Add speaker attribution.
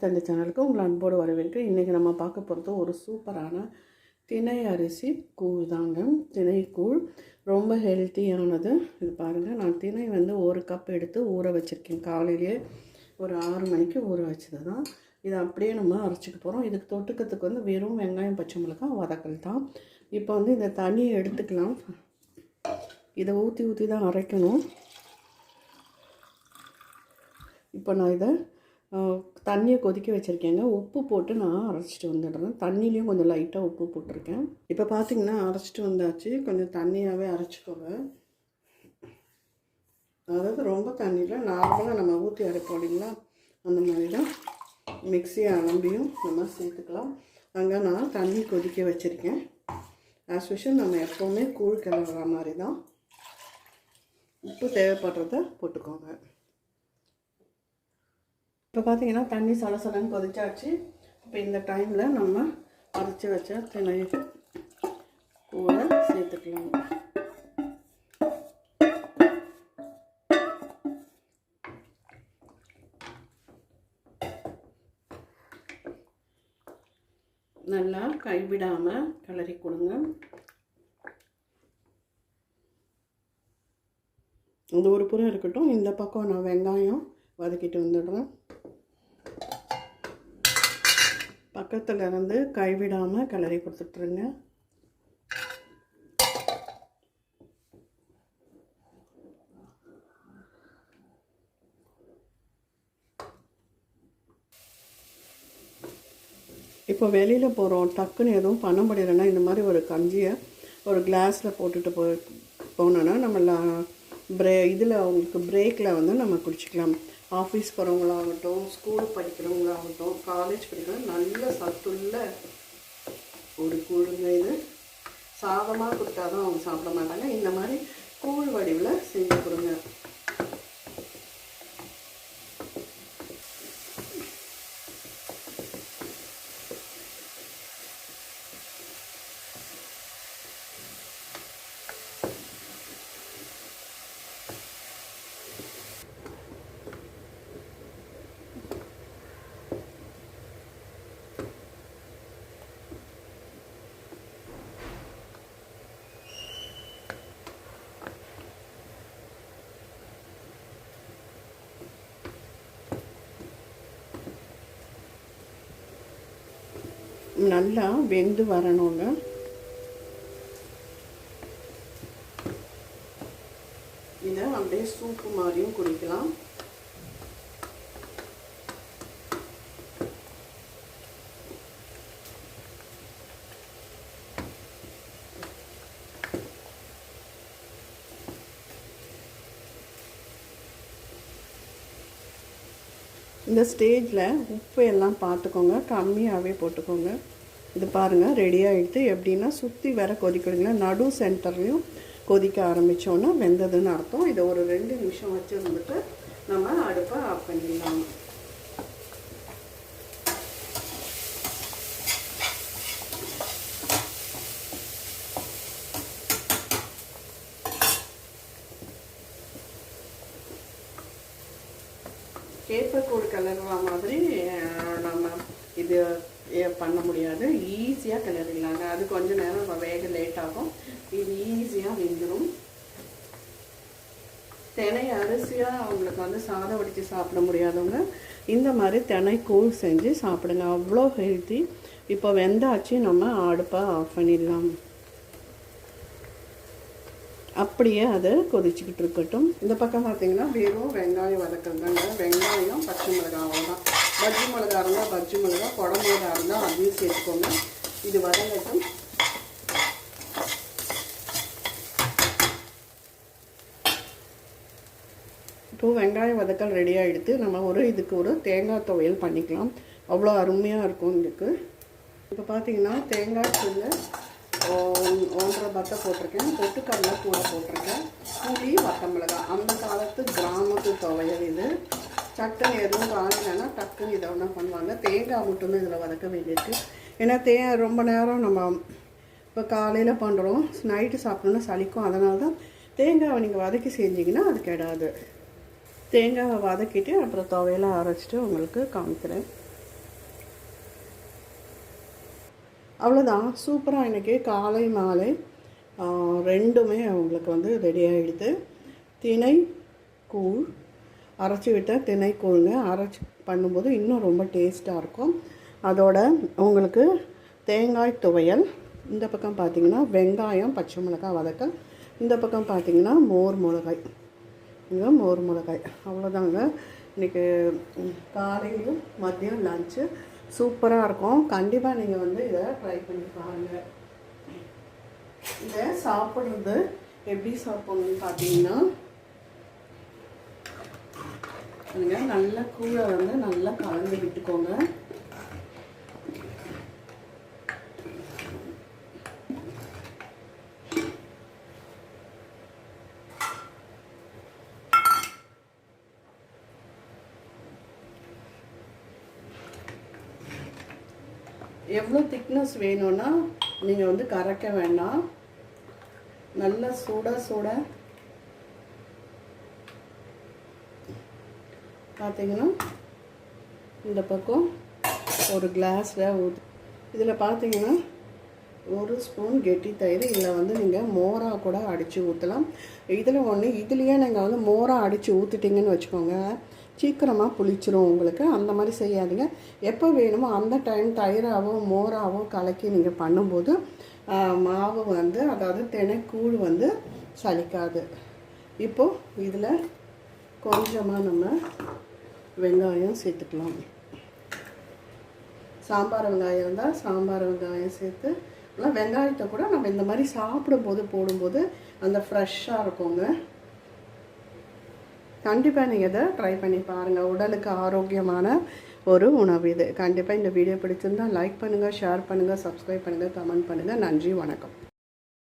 Speaker 1: தண்டி சேனலுக்கு உங்களை அன்போடு வரவேற்கிறேன் இன்றைக்கி நம்ம பார்க்க போகிறது ஒரு சூப்பரான திணை அரிசி கூழ் தாங்க. திணை கூழ் ரொம்ப ஹெல்த்தியானது இது பாருங்கள் நான் திணை வந்து ஒரு கப் எடுத்து ஊற வச்சுருக்கேன். காலையிலேயே ஒரு ஆறு மணிக்கு ஊற வச்சது தான் இதை அப்படியே நம்ம அரைச்சிக்க போகிறோம் இதுக்கு தொட்டுக்கிறதுக்கு வந்து வெறும் வெங்காயம் பச்சை மிளகாய் வதக்கல் தான். இப்போ வந்து இந்த தண்ணியை எடுத்துக்கலாம். இதை ஊற்றி ஊற்றி தான் அரைக்கணும். இப்போ நான் இதை தண்ணியை கொதிக்க வச்சுருக்கேங்க. உப்பு போட்டு நான் அரைச்சிட்டு வந்துடுறேன். தண்ணிலையும் கொஞ்சம் லைட்டாக உப்பு போட்டிருக்கேன். இப்போ பார்த்திங்கன்னா அரைச்சிட்டு வந்தாச்சு. கொஞ்சம் தண்ணியாகவே அரைச்சிக்கோங்க. அதாவது ரொம்ப தண்ணியில் நார்மலாக நம்ம ஊற்றி அரைப்போம் இல்லைங்களா? அந்த மாதிரி தான் மிக்ஸி அலம்பியும் நம்ம சேர்த்துக்கலாம். அங்கே நான் தண்ணி கொதிக்க வச்சுருக்கேன். ஆஸ் யூஷுவல் நம்ம எப்போவுமே கூழ் கிளறுற மாதிரி தான் உப்பு தேவைப்படுறத போட்டுக்கோங்க. இப்போ பார்த்தீங்கன்னா தண்ணி சலசலன்னு கொதிச்சாச்சு. இப்போ இந்த டைமில் நம்ம அரைச்சி வச்ச திணை கூட சேர்த்துக்கலாம். நல்லா கைவிடாமல் கிளறி கொடுங்க. இந்த ஒரு புறம் இருக்கட்டும் இந்த பக்கம் நான் வெங்காயம் வதக்கிட்டு வந்துடுறேன். பக்கத்தில் இருந்து கைவிடாமல் கிளறி கொடுத்துட்ருங்க இப்போ வெளியில் போகிறோம் டக்குன்னு எதுவும் பண்ண முடியலைன்னா இந்த மாதிரி ஒரு கஞ்சியை ஒரு கிளாஸில் போட்டுட்டு போ போனோன்னா நம்ம பிரே இதில் அவங்களுக்கு பிரேக்கில் வந்து நம்ம குடிச்சிக்கலாம். ஆஃபீஸ் போகிறவங்களாகட்டும் ஸ்கூல் படிக்கிறவங்களாகட்டும் காலேஜ் படிக்கிறவங்க நல்ல சத்துள்ள ஒரு கூழுங்க இது. சாதமாக கொடுத்தாதான் அவங்க சாப்பிட மாட்டாங்க. இந்த மாதிரி கூழ் வடிவில் செஞ்சு கொடுங்க. நல்லா வெந்து வரணுங்க. இதை அப்படியே சூப்பு மாதிரியும் குடிக்கலாம். இந்த ஸ்டேஜில் உப்பு எல்லாம் பார்த்துக்கோங்க. கம்மியாகவே போட்டுக்கோங்க. இது பாருங்கள் ரெடி ஆகிடுது எப்படின்னா சுற்றி வர கொதிக்கிறீங்களா நடு சென்டர்லையும் கொதிக்க ஆரம்பித்தோன்னா வெந்ததுன்னு அர்த்தம். இதை ஒரு ரெண்டு நிமிஷம் வச்சுருந்துட்டு நம்ம அடுப்பை ஆஃப் பண்ணிடலாம். கேப்பக்கூழ் கலர்வா மாதிரி நம்ம இது பண்ண முடியாது. ஈஸியாக கிளறிடலாங்க. அது கொஞ்சம் நேரம் வ- வேக லேட் ஆகும். இது ஈஸியாக வெந்துடும் தினை அரிசியாக அவங்களுக்கு வந்து சாதம் வடித்து சாப்பிட முடியாதவங்க இந்த மாதிரி தினை கூழ் செஞ்சு சாப்பிடுங்க. அவ்வளோ ஹெல்த்தி இப்போ வெந்தாச்சு நம்ம அடுப்பை ஆஃப் பண்ணிடலாம். அப்படியே அதை கொதிச்சுக்கிட்டு இருக்கட்டும். இந்த பக்கம் பார்த்தீங்கன்னா வெறும் வெங்காயம் வதக்குறதாங்க வெங்காயம் பச்சை மிளகாய் அவ்வளோதான் பஜ்ஜி மிளகா இருந்தால் பஜ்ஜி மிளகா குட மிளகா இருந்தால் அதையும் சேர்த்துக்கோங்க. இது வதங்கட்டும். இப்போது வெங்காயம் வதக்கல் ரெடி ஆகிடுத்து நம்ம ஒரு இதுக்கு ஒரு தேங்காய் துவையல் பண்ணிக்கலாம். அவ்வளோ அருமையாக இருக்கும் இதுக்கு. இப்போ பார்த்தீங்கன்னா தேங்காய் தூள் ஒன்றரை பத்தை போட்டிருக்கேன். பொட்டுக்கடலை கூட போட்டிருக்கேன். புளி வத்தமிளகாய் அந்த காலத்து கிராமத்து துவையல் இது. சட்டுன்னு எதுவும் காணலைன்னா டக்குன்னு இதை ஒன்றா பண்ணுவாங்க. தேங்காய் மட்டுமே இதில் வதக்க வேண்டியிருக்கு. ஏன்னா தே ரொம்ப நேரம் நம்ம இப்போ காலையில் பண்ணுறோம் நைட்டு சாப்பிட்ணுன்னா சளிக்கும். அதனால தான் தேங்காவை நீங்கள் வதக்கி செஞ்சிங்கன்னா அது கெடாது. தேங்காவை வதக்கிட்டு அப்புறம் துவையெல்லாம் அரைச்சிட்டு உங்களுக்கு காமிக்கிறேன். அவ்வளோதான் சூப்பராக இன்றைக்கி காலை மாலை ரெண்டுமே அவங்களுக்கு வந்து ரெடி ஆகிடுது திணை கூழ் அரைச்சி விட்ட தினை கூழ்ங்க. அரைச்சி பண்ணும்போது இன்னும் ரொம்ப டேஸ்ட்டாக இருக்கும். அதோட உங்களுக்கு தேங்காய் துவையல் இந்த பக்கம் பார்த்திங்கன்னா வெங்காயம் பச்சை மிளகாய் வதக்க இந்த பக்கம் பார்த்திங்கன்னா மோர் மிளகாய். இங்கே மோர் மிளகாய். அவ்வளோதாங்க இன்றைக்கி காலையிலும் மதியம் லஞ்சு சூப்பராக இருக்கும். கண்டிப்பாக நீங்கள் வந்து இதை ட்ரை பண்ணி பாருங்கள் இதை சாப்பிட்றது எப்படி சாப்பிட்ணுன்னு பார்த்தீங்கன்னா நீங்கள் நல்லா கூழை வந்து நல்லா கலந்து விட்டுக்கோங்க. எவ்வளோ திக்னஸ் வேணும்னா நீங்கள் வந்து கரைக்க வேண்டாம். நல்லா சூடாக சூடாக பார்த்தீங்கன்னா இந்த பக்கம் ஒரு கிளாஸில் ஊற்றி இதில் பார்த்தீங்கன்னா ஒரு ஸ்பூன் கெட்டி தயிர் இதில் வந்து நீங்கள் மோராக கூட அடித்து ஊற்றலாம் இதில் ஒன்று இதுலேயே நீங்கள் வந்து மோராக அடித்து ஊற்றிட்டீங்கன்னு வச்சுக்கோங்க. சீக்கிரமாக புளிச்சிரும் உங்களுக்கு. அந்த மாதிரி செய்யாதீங்க. எப்போ வேணுமோ அந்த டைம் தயிராகவோ மோராவோ கலக்கி நீங்கள் பண்ணும்போது மாவு வந்து அதாவது தினைக்கூழ் வந்து சலிக்காது. இப்போது இதில் கொஞ்சமாக நம்ம வெங்காயம் சேர்த்துக்கலாம். சாம்பார் வெங்காயம் இருந்தால் சாம்பார் வெங்காயம் சேர்த்து இல்லை வெங்காயத்தை கூட நம்ம இந்த மாதிரி சாப்பிடும்போது போடும்போது அந்த ஃப்ரெஷ்ஷாக இருக்குங்க. கண்டிப்பாக நீங்கள் இதை ட்ரை பண்ணி பாருங்கள் உடலுக்கு ஆரோக்கியமான ஒரு உணவு இது. கண்டிப்பாக இந்த வீடியோ பிடிச்சிருந்தால் லைக் பண்ணுங்கள் ஷேர் பண்ணுங்கள் சப்ஸ்கிரைப் பண்ணுங்கள் கமெண்ட் பண்ணுங்கள் நன்றி வணக்கம்.